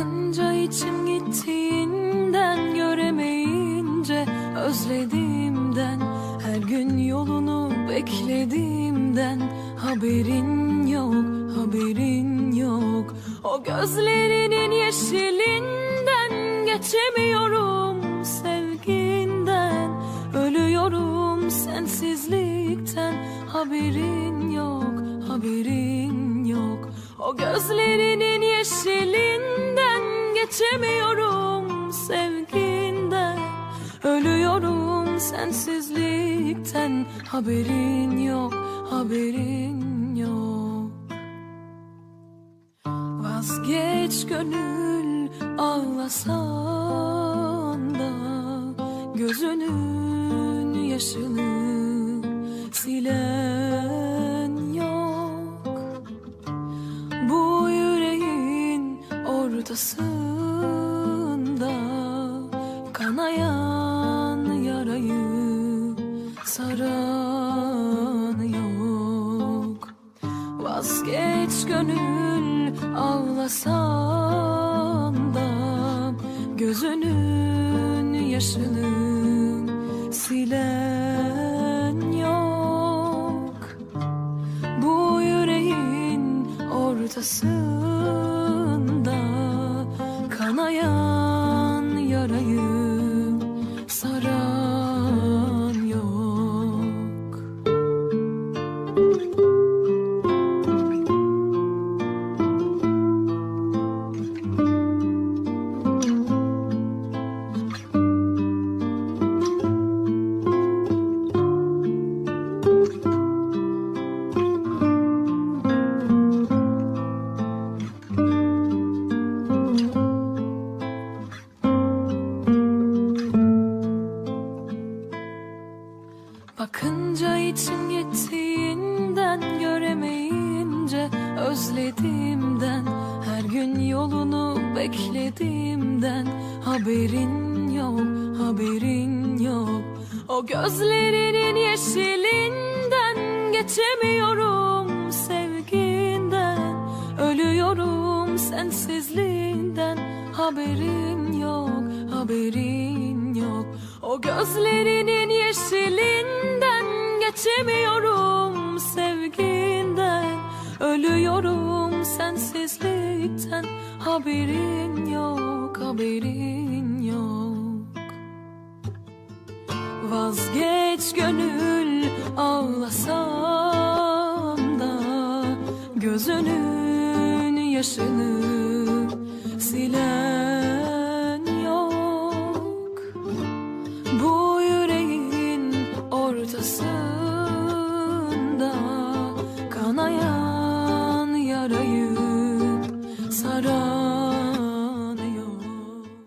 Bakınca içim gittiğinden göremeyince özlediğimden her gün yolunu beklediğimden haberin yok haberin yok. O gözlerinin yeşilinden geçemiyorum sevginden ölüyorum sensizlikten haberin yok haberin yok. O gözlerinin yeşilinden Geçemiyorum sevginden Ölüyorum sensizlikten Haberin yok, haberin yok. Vazgeç gönül ağlasan da Gözünün yaşını silen yok. Bu yüreğin ortasında saran yok. Vazgeç gönül ağlasan da Gözünün yaşını silen yok. Bu yüreğin ortasında Bakınca için yettiğinden göremeyince özlediğimden her gün yolunu beklediğimden haberin yok haberin yok. O gözlerinin yeşilinden geçemiyorum sevginden ölüyorum sensizliğinden haberin yok haberin yok o gözlerinin yeşilinden geçemiyorum sevginden. Ölüyorum sensizlikten haberin yok haberin yok. Vazgeç gönül ağlasan da Gözünün yaşını siler Bu